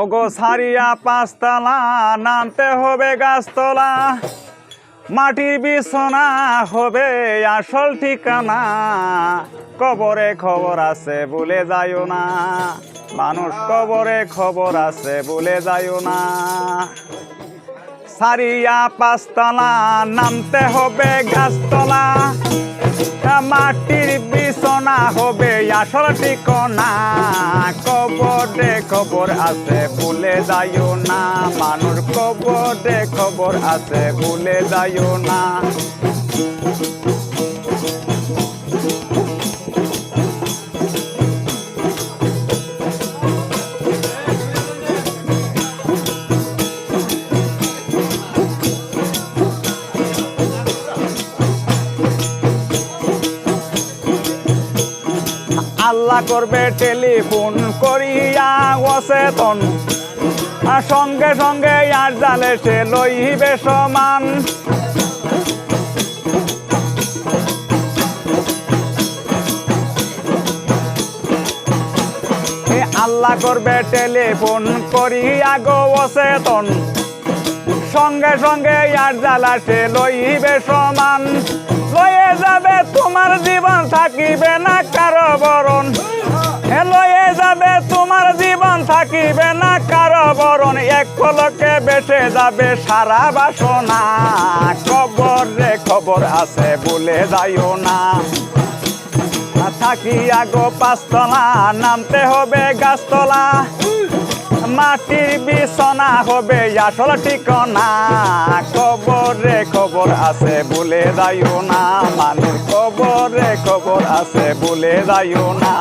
ওগো সারিয়া পাঁচতলা, নামতে হবে গাছতলা। মাটির বিছনা হবে আসল ঠিকানা। কবরে খবর আছে বলে যাইও না। মানুষ কবরে খবর আছে বলে যাইও না। সারিয়া পাঁচতলা, নামতে হবে গাছতলা। মাটির হবে আসল ঠিকনা। কবরে খবর আছে, ভুলে যাইও না। মানুষ কবরে খবর আছে, ভুলে যাইও না। আল্লাহ করবে টেলিফোন করিয়া অচেতন। আর সঙ্গে সঙ্গে আর জালে সে লইবে সমান। আল্লাহ করবে টেলিফোন করিয়া গো অচেতন। সঙ্গে সঙ্গে আর জ্বালা সে লইবে সমান। লয়ে যাবে তোমার জীবন, থাকিবে না কারও বরণ। লয়ে যাবে তোমার জীবন, থাকিবে না কারও বরণ। এক পলকে বেসে যাবে সারা বাসনা। খবর রে, খবর আছে বলে যাইও না। থাকি আগো পাঁচতলা, নামতে হবে গাছতলা। মাটির বিছনা হবে, আসল ঠিকনা। খবরে খবর আছে, বলে যাইও না। মানুষ খবরে খবর আছে, বলে যাইও না।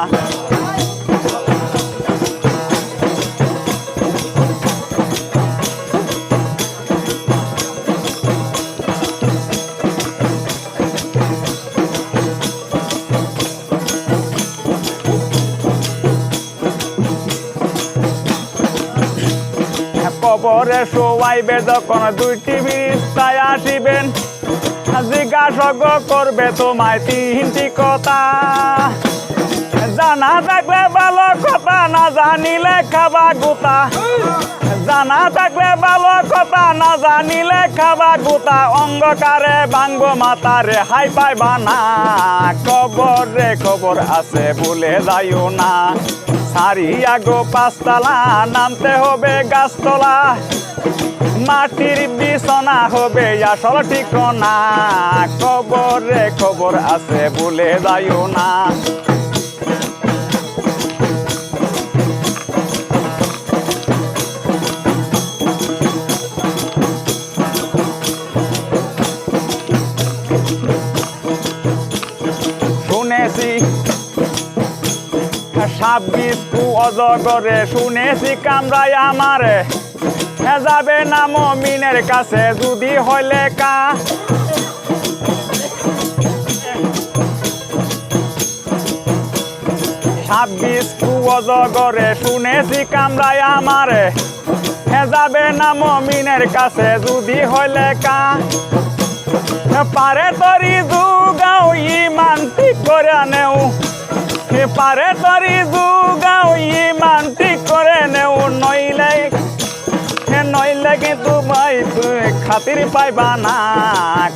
কবরে শোয়াইবে যখন দুইটি বিস্তায় আসিবেন জিজ্ঞাসা করবে তোমায় তিনটি কথা। জানা থাকলে ভালো কথা, না জানিলে খাবা গুতা। জানা থাকলে ভালো কথা, না জানিলে খাবা গুতা অঙ্গকারে বাঙ্গ মাতারে, হাই পাইবা না খবর রে খবর আছে বলে যাইও না। সারিয়া গো পাঁচতলা, নামতে হবে গাছতলা। মাটির বিছনা হবে আসল ঠিকনা। খবর রে খবর আছে বলে যাইও না। শুনেছি। ছাব্বিশ কু অজগরে শুনেছি কামরায় আমারে। যাবে না মমিনের কাছে, যদি হইলে কা। ছাব্বিশ কু অজগরে শুনেছি কামরায় আমারে। যাবে না মমিনের কাছে, যদি হইলে কা। পারে তরি দুগাও ইমান ঠিক করে নেও। হে পারে তরি দুগাও ইমান ঠিক করে নেও। নইলে হে নইলে কিন্তু ভাই খাতির পাইবা না।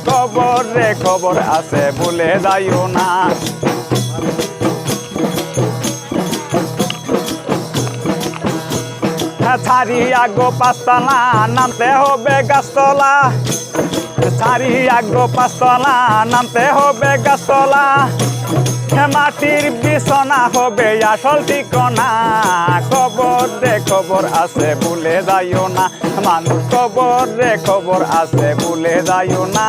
খবর রে খবর আছে বলে যাইও না। ছাড়িয়া গো পাঁচতলা, নামতে হবে গাছতলা। ছাড়িয়া গো পাঁচতলা নামতে হবে গাছতলা মাটির বিছনা হবে আসল ঠিকনা। খবর রে খবর আছে, ভুলে যাইও না। মানুষ খবর রে খবর আছে, ভুলে যাইও না।